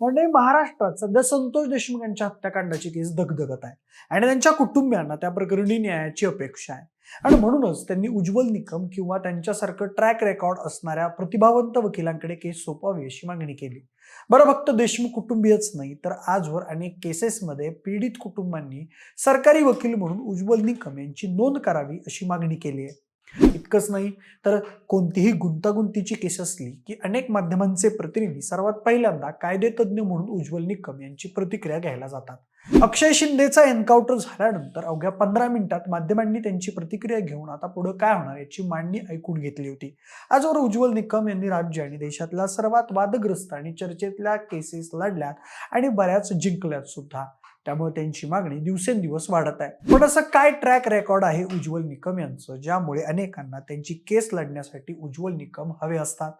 म्हणजे महाराष्ट्रात सध्या संतोष देशमुख यांच्या हत्याकांडाची केस धगधगत आहे. आणि त्यांच्या कुटुंबियांना त्या प्रकरणी न्यायाची अपेक्षा आहे. आणि म्हणूनच त्यांनी उज्ज्वल निकम किंवा त्यांच्यासारखं ट्रॅक रेकॉर्ड असणाऱ्या प्रतिभावंत वकिलांकडे केस सोपावी अशी मागणी केली. बरं फक्त देशमुख कुटुंबीयच नाही तर आजवर अनेक केसेसमध्ये पीडित कुटुंबांनी सरकारी वकील म्हणून उज्ज्वल निकम यांची नोंद करावी अशी मागणी केली आहे. इतकंच नाही तर कोणतीही गुंतागुंतीची केस असली की अनेक माध्यमांचे प्रतिनिधी सर्वात पहिल्यांदा कायदेतज्ञ म्हणून उज्ज्वल निकम यांची प्रतिक्रिया घ्यायला जातात. अक्षय शिंदेचा एन्काउंटर झाल्यानंतर अवघ्या पंधरा मिनिटात माध्यमांनी त्यांची प्रतिक्रिया घेऊन आता पुढे काय होणार याची मांडणी ऐकून घेतली होती. आजवर उज्ज्वल निकम यांनी राज्य आणि देशातल्या सर्वात वादग्रस्त आणि चर्चेतल्या केसेस लढल्यात आणि बऱ्याच जिंकल्यात सुद्धा. त्यामुळे त्यांची मागणी दिवसेंदिवस वाढत आहे. पण असं काय ट्रॅक रेकॉर्ड आहे उज्ज्वल निकम यांचं? ज्यामुळे अनेकांना त्यांची केस लढण्यासाठी उज्ज्वल निकम हवे असतात.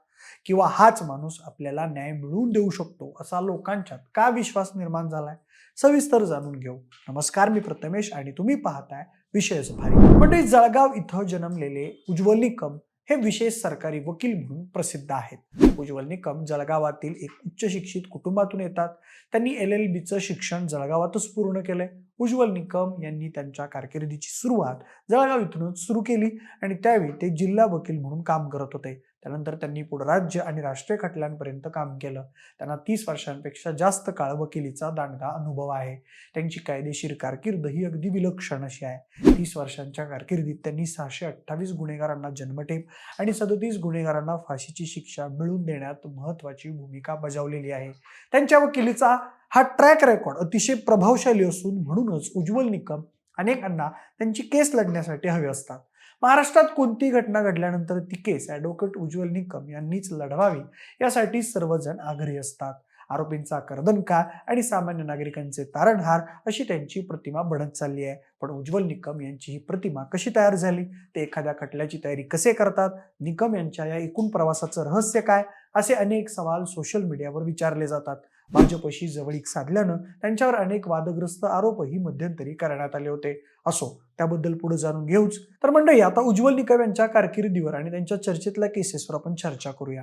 किंवा हाच माणूस आपल्याला न्याय मिळवून देऊ शकतो असा लोकांच्यात का विश्वास निर्माण झालाय? सविस्तर जाणून घेऊ. नमस्कार मी प्रथमेश आणि तुम्ही पाहताय विषय भारी. म्हणजे जळगाव इथं जन्मलेले उज्ज्वल निकम हे विशेष सरकारी वकील म्हणून प्रसिद्ध आहेत. उज्ज्वल निकम जळगावातील एक उच्च शिक्षित कुटुंबातून येतात. त्यांनी एल एल बीचं शिक्षण जळगावातच पूर्ण केलंय. उज्ज्वल निकम यांनी त्यांच्या कारकिर्दीची सुरुवात जळगाव इथूनच सुरू केली आणि त्यावेळी ते जिल्हा वकील म्हणून काम करत होते. त्यानंतर त्यांनी पुढे राज्य आणि राष्ट्रीय खटल्यांपर्यंत काम केलं. त्यांना तीस वर्षांपेक्षा जास्त काळ वकिलीचा दांडगा अनुभव आहे. त्यांची कायदेशीर कारकीर्द ही अगदी विलक्षण अशी आहे. तीस वर्षांच्या कारकिर्दीत त्यांनी सहाशे अठ्ठावीस गुन्हेगारांना जन्मठेप आणि सदतीस गुन्हेगारांना फाशीची शिक्षा मिळवून देण्यात महत्वाची भूमिका बजावलेली आहे. त्यांच्या वकिलीचा हा ट्रॅक रेकॉर्ड अतिशय प्रभावशाली असून म्हणूनच उज्ज्वल निकम अनेकांना त्यांची केस लढण्यासाठी हवे असतात. महाराष्ट्रात कोणतीही घटना घडल्यानंतर ती केस ॲडव्होकेट उज्ज्वल निकम यांनीच लढवावी? यासाठी सर्वजण आग्रही असतात. आरोपींचा कर्दनका आणि सामान्य नागरिकांचे तारणहार अशी त्यांची प्रतिमा बनत चालली आहे. पण उज्ज्वल निकम यांची ही प्रतिमा कशी तयार झाली? ते एखाद्या खटल्याची तयारी कसे करतात? निकम यांच्या या एकूण प्रवासाचं रहस्य काय? असे अनेक सवाल सोशल मीडियावर विचारले जातात. भाजपशी जवळीक साधल्यानं त्यांच्यावर अनेक वादग्रस्त आरोपही मध्यंतरी करण्यात आले होते. असो त्याबद्दल पुढे जाणून घेऊच. तर मंडळी आता उज्ज्वल निकम यांच्या कारकिर्दीवर आणि त्यांच्या चर्चेतल्या केसेसवर आपण चर्चा करूया.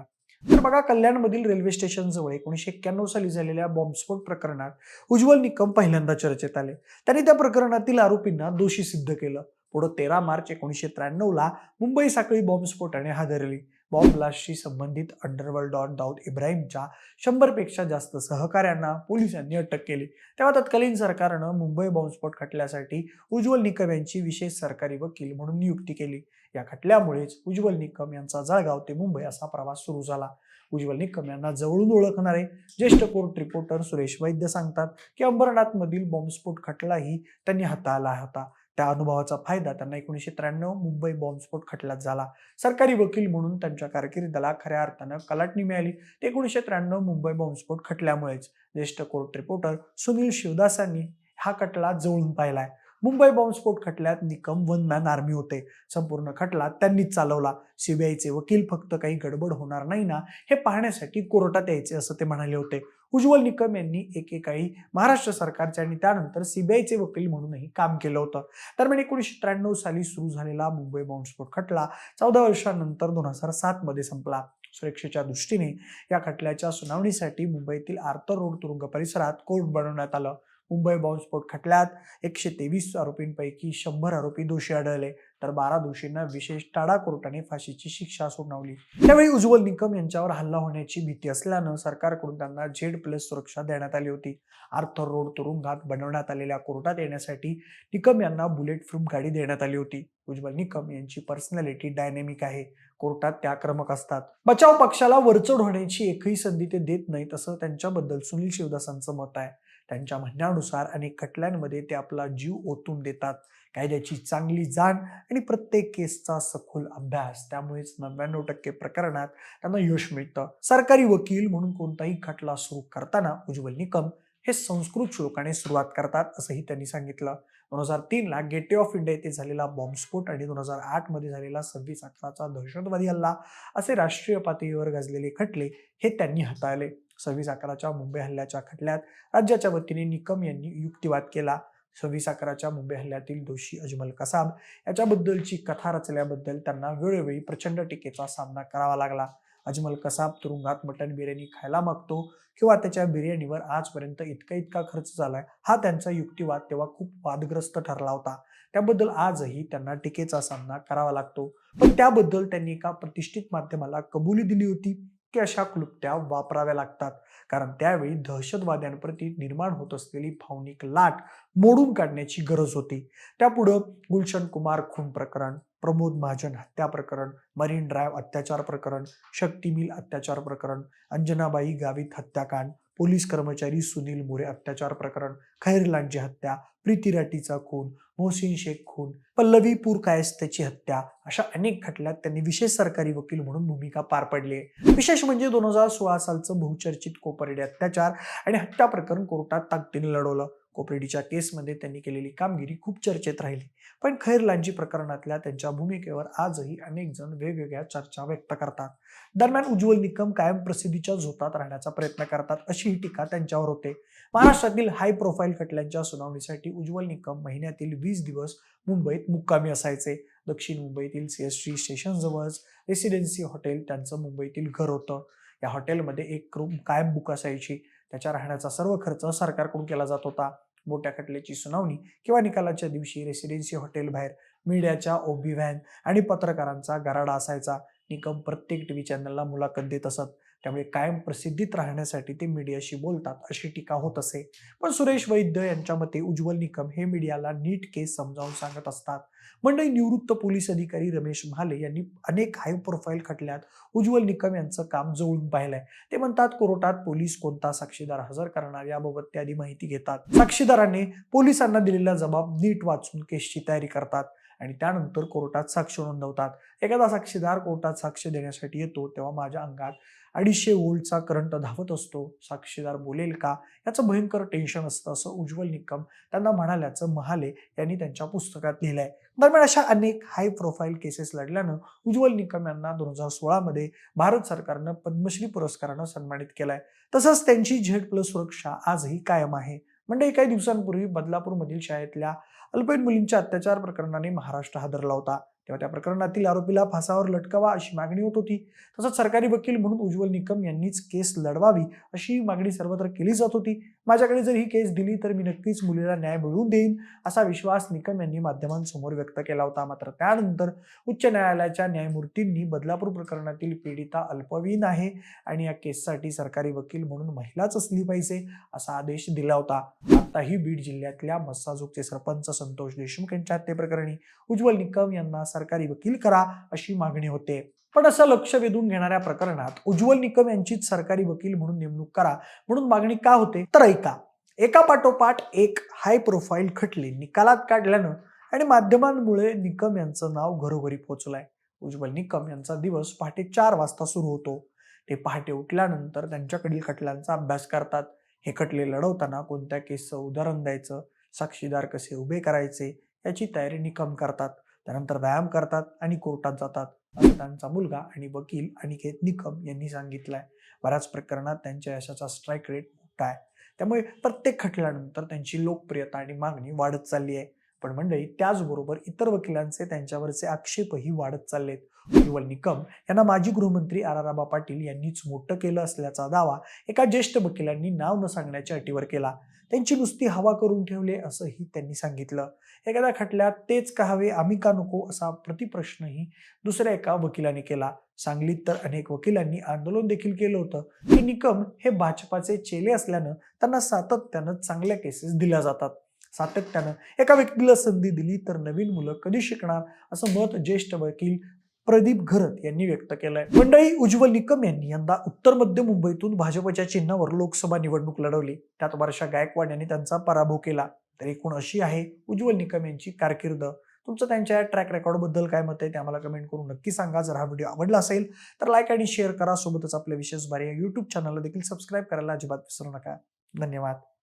तर बघा कल्याणमधील रेल्वे स्टेशन जवळ एकोणीशे एक्क्याण्णव साली झालेल्या बॉम्बस्फोट प्रकरणात उज्ज्वल निकम पहिल्यांदा चर्चेत आले. त्यांनी त्या प्रकरणातील आरोपींना दोषी सिद्ध केलं. पुढे तेरा मार्च एकोणीसशे त्र्याण्णव ला मुंबई साखळी बॉम्बस्फोटाने हादरली. बॉम्ब ब्लास्टशी संबंधित अंडरवर्ल्ड डॉन दाऊद इब्राहिमच्या शंभरपेक्षा जास्त सहकाऱ्यांना पोलिसांनी अटक केली. तेव्हा तत्कालीन सरकारनं मुंबई बॉम्बस्फोट खटल्यासाठी उज्ज्वल निकम यांची विशेष सरकारी वकील म्हणून नियुक्ती केली. या खटल्यामुळेच उज्ज्वल निकम यांचा जळगाव ते मुंबई असा प्रवास सुरू झाला. उज्ज्वल निकम यांना जवळून ओळखणारे ज्येष्ठ कोर्ट रिपोर्टर सुरेश वैद्य सांगतात की अंबरनाथमधील बॉम्बस्फोट खटलाही त्यांनी हाताळला होता. त्या अनुभवाचा फायदा त्यांना एकोणीसशे त्र्याण्णव मुंबई बॉम्बस्फोट खटल्यात झाला. सरकारी वकील म्हणून त्यांच्या कारकिर्दीला खऱ्या अर्थानं कलाटणी मिळाली. ते एकोणीसशे त्र्याण्णव मुंबई बॉम्बस्फोट खटल्यामुळेच ज्येष्ठ कोर्ट रिपोर्टर सुनील शिवदासांनी हा खटला जवळून पाहिलाय. मुंबई बॉम्बस्फोट खटल्यात निकम वन मॅन आर्मी होते. संपूर्ण खटला त्यांनीच चालवला. सीबीआयचे वकील फक्त काही गडबड होणार नाही ना हे पाहण्यासाठी कोर्टात यायचे असं ते म्हणाले होते. उज्ज्वल निकम यांनी एकेकाळी महाराष्ट्र सरकारचे आणि त्यानंतर सीबीआयचे वकील म्हणूनही काम केलं होतं. दरम्यान एकोणीसशे त्र्याण्णव साली सुरू झालेला मुंबई बॉम्बस्फोट खटला चौदा वर्षांनंतर दोन हजार सातमध्ये संपला. सुरक्षेच्या दृष्टीने या खटल्याच्या सुनावणीसाठी मुंबईतील आर्थर रोड तुरुंग परिसरात कोर्ट बनवण्यात आलं. मुंबई बॉम्बस्फोट खटल्यात. एकशे तेवीस आरोपींपैकी शंभर आरोपी दोषी आढळले तर बारा दोषींना विशेष टाडा कोर्टाने फाशीची शिक्षा सुनावली त्यावेळी उज्ज्वल निकम यांच्यावर हल्ला होण्याची भीती असल्यानं सरकारकडून त्यांना झेड प्लस सुरक्षा देण्यात आली होती. आर्थर रोड तुरुंगात बनवण्यात आलेल्या कोर्टात येण्यासाठी निकम यांना बुलेट प्रूफ गाडी देण्यात आली होती. उज्ज्वल निकम यांची पर्सनॅलिटी डायनेमिक आहे. कोर्टात त्या आक्रमक असतात. बचाव पक्षाला वरचढ होण्याची एकही संधी ते देत नाहीत असं त्यांच्याबद्दल सुनील शिवदासांचं मत आहे. त्यांच्या म्हणण्यानुसार अनेक खटल्यांमध्ये ते आपला जीव ओतून देतात. कायद्याची चांगली जाण आणि प्रत्येक केसचा सखोल अभ्यास. त्यामुळेच नव्याण्णव टक्के प्रकरणात त्यांना यश मिळतं. सरकारी वकील म्हणून कोणताही खटला सुरू करताना उज्ज्वल निकम हे संस्कृत श्लोकाने सुरुवात करतात असंही त्यांनी सांगितलं. दोन हजार तीनला गेटवे ऑफ इंडिया येथे झालेला बॉम्बस्फोट आणि दोन हजार आठमध्ये झालेला सव्वीस अकराचा दहशतवादी हल्ला असे राष्ट्रीय पातळीवर गाजलेले खटले हे त्यांनी हाताळले. सव्वीस अकराच्या मुंबई हल्ल्याच्या खटल्यात राज्याच्या वतीने निकम यांनी युक्तिवाद केला. सव्वीस अकराच्या मुंबई हल्ल्यातील दोषी अजमल कसाब याच्याबद्दलची कथा रचल्याबद्दल त्यांना वेळोवेळी प्रचंड टीकेचा सामना करावा लागला. अजमल कसाब तुरुंगात मटण बिर्याणी खायला मागतो किंवा त्याच्या बिर्याणीवर आजपर्यंत इतका इतका खर्च झालाय हा त्यांचा युक्तिवाद तेव्हा खूप वादग्रस्त ठरला होता. त्याबद्दल आजही त्यांना टीकेचा सामना करावा लागतो. पण त्याबद्दल त्यांनी एका प्रतिष्ठित माध्यमाला कबुली दिली होती. की अशा क्लुप्त्या वापराव्या लागतात. कारण त्यावेळी दहशतवाद्यांप्रती निर्माण होत असलेली भावनिक लाट मोडून काढण्याची गरज होती. त्यापुढं गुलशन कुमार खून प्रकरण प्रमोद महाजन हत्या प्रकरण मरीन ड्राईव्ह अत्याचार प्रकरण शक्ती मिल अत्याचार प्रकरण अंजनाबाई गावित हत्याकांड पोलीस कर्मचारी सुनील मोरे अत्याचार प्रकरण खैरलांची हत्या प्रीतीराटीचा खून मोहसिन शेख खून पल्लवी पूर कायस्त्याची हत्या अशा अनेक खटल्यात त्यांनी विशेष सरकारी वकील म्हणून भूमिका पार पडली. आहे विशेष म्हणजे दोन हजार सोळा सालचं बहुचर्चित कोपर्डे अत्याचार आणि हत्या प्रकरण कोर्टात ताकदीने लढवलं. कोपरेडीच्या केसमध्ये त्यांनी केलेली कामगिरी खूप चर्चेत राहिली. पण खैर लांजी प्रकरणातल्या त्यांच्या भूमिकेवर आजही अनेक जण वेगवेगळ्या चर्चा व्यक्त करतात. दरम्यान उज्ज्वल निकम कायम प्रसिद्धीच्या झोतात राहण्याचा प्रयत्न करतात अशी ही टीका त्यांच्यावर होते. महाराष्ट्रातील हाय प्रोफाईल खटल्यांच्या सुनावणीसाठी उज्ज्वल निकम महिन्यातील वीस दिवस मुंबईत मुक्कामी असायचे. दक्षिण मुंबईतील सीएसटी स्टेशन जवळच रेसिडेन्सी हॉटेल त्यांचं मुंबईतील घर होतं. या हॉटेलमध्ये एक रूम कायम बुक असायची. त्याच्या राहण्याचा सर्व खर्च सरकारकडून केला जात होता. मोठ्या खटल्याची सुनावणी किंवा निकालाच्या दिवशी रेसिडेन्सी हॉटेल बाहेर मीडियाच्या ओबी व्हॅन आणि पत्रकारांचा गराडा असायचा. निकम प्रत्येक टीव्ही चॅनलला मुलाखत देत असत. त्यामुळे कायम प्रसिद्धीत राहण्यासाठी ते मीडियाशी बोलतात अशी टीका होत असे. पण सुरेश वैद्य यांच्या मते उज्ज्वल निकम हे मीडियाला नीट केस समजावून सांगत असतात. मंडळी निवृत्त पोलीस अधिकारी रमेश म्हाले यांनी अनेक हाय प्रोफाईल खटल्यात उज्ज्वल निकम यांचं काम जवळून पाहिलंय. ते म्हणतात कोर्टात पोलीस कोणता साक्षीदार हजर करणार याबाबत ते आधी माहिती घेतात. साक्षीदाराने पोलिसांना दिलेला जबाब नीट वाचून केसची तयारी करतात आणि त्यानंतर कोर्टात साक्ष नोंदवतात. एखादा साक्षीदार कोर्टात साक्ष देण्यासाठी येतो तेव्हा माझ्या अंगात अडीचशे वोल्टचा करंट धावत असतो. साक्षीदार बोलेल का? याचं भयंकर टेन्शन असतं असं उज्ज्वल निकम त्यांना म्हणाल्याचं महाले यांनी त्यांच्या पुस्तकात लिहिलंय. दरम्यान अशा अनेक हाय प्रोफाईल केसेस लढल्यानं उज्ज्वल निकम यांना दोन हजार सोळामध्ये भारत सरकारनं पद्मश्री पुरस्कारानं सन्मानित केलाय. तसंच त्यांची झेड प्लस सुरक्षा आजही कायम आहे. म्हणजे काही दिवसांपूर्वी बदलापूरमधील शाळेतल्या अल्पवयीन मुलींच्या अत्याचार प्रकरणाने महाराष्ट्र हादरला होता. तेव्हा त्या प्रकरणातील आरोपीला फासावर लटकावा अशी मागणी होत होती. तसंच सरकारी वकील म्हणून उज्ज्वल निकम यांनीच केस लढवावी अशी मागणी सर्वत्र केली जात होती. माझ्याकडे जर ही केस दिली तर मी नक्कीच मुलीला न्याय मिळवून देईन असा विश्वास निकम यांनी माध्यमांसमोर व्यक्त केला होता. मात्र त्यानंतर उच्च न्यायालयाच्या न्यायमूर्तींनी बदलापूर प्रकरणातील पीडिता अल्पवीन आहे आणि या केससाठी सरकारी वकील म्हणून महिलाच असली पाहिजे असा आदेश दिला होता. आताही बीड जिल्ह्यातल्या मस्साजोगचे सरपंच संतोष देशमुख यांच्या हत्येप्रकरणी उज्ज्वल निकम यांना सरकारी वकील करा अशी मागणी होते. पण असं लक्ष वेधून घेणाऱ्या प्रकरणात उज्ज्वल निकम यांचीच सरकारी वकील म्हणून नेमणूक करा म्हणून मागणी का होते? तर ऐका. एका पाठोपाठ एक हाय प्रोफाईल खटले निकालात काढल्यानं आणि माध्यमांमुळे निकम यांचं नाव घरोघरी पोहोचलंय उज्ज्वल निकम यांचा दिवस पहाटे चार वाजता सुरू होतो. ते पहाटे उठल्यानंतर त्यांच्याकडील खटल्यांचा अभ्यास करतात. हे खटले लढवताना कोणत्या केसचं उदाहरण द्यायचं? साक्षीदार कसे उभे करायचे? याची तयारी निकम करतात. त्यानंतर व्यायाम करतात आणि कोर्टात जातात असं त्यांचा मुलगा आणि वकील अनिकेत निकम यांनी सांगितलंय. बऱ्याच प्रकरणात त्यांच्या यशाचा स्ट्राईक रेट मोठा आहे. त्यामुळे प्रत्येक खटल्यानंतर त्यांची लोकप्रियता आणि मागणी वाढत चालली आहे. पण मंडळी त्याचबरोबर इतर वकिलांचे त्यांच्यावरचे आक्षेपही वाढत चाललेत. उज्ज्वल निकम यांना माजी गृहमंत्री आर आर पाटील यांनीच मोठं केलं असल्याचा दावा एका ज्येष्ठ वकिलांनी नाव न सांगण्याच्या अटीवर केला. त्यांची नुसती हवा करून ठेवले असंही त्यांनी सांगितलं. एखाद्या खटल्यात तेच का हवे आम्ही का नको असा प्रतिप्रश्नही दुसऱ्या एका वकिलाने केला. सांगलीत तर अनेक वकिलांनी आंदोलन देखील केलं होतं. की निकम हे भाजपाचे चेले असल्यानं त्यांना सातत्यानं चांगल्या केसेस दिल्या जातात. सातत्यानं एका व्यक्तीला संधी दिली तर नवीन मुलं कधी शिकणार? असं मत ज्येष्ठ वकील प्रदीप घरत यांनी व्यक्त केलंय. मंडळी उज्ज्वल निकम यांनी यंदा उत्तर मध्य मुंबईतून भाजपच्या चिन्हावर लोकसभा निवडणूक लढवली. त्यात वर्षा गायकवाड यांनी त्यांचा पराभव केला. तर एकूण अशी आहे उज्ज्वल निकम यांची कारकीर्द. तुमचं त्यांच्या ट्रॅक रेकॉर्डबद्दल काय मत आहे ते आम्हाला कमेंट करून नक्की सांगा. जर हा व्हिडिओ आवडला असेल तर लाईक आणि शेअर करा. सोबतच आपल्या विशेष बारे या युट्यूब चॅनलला देखील सबस्क्राईब करायला अजिबात विसरू नका. धन्यवाद.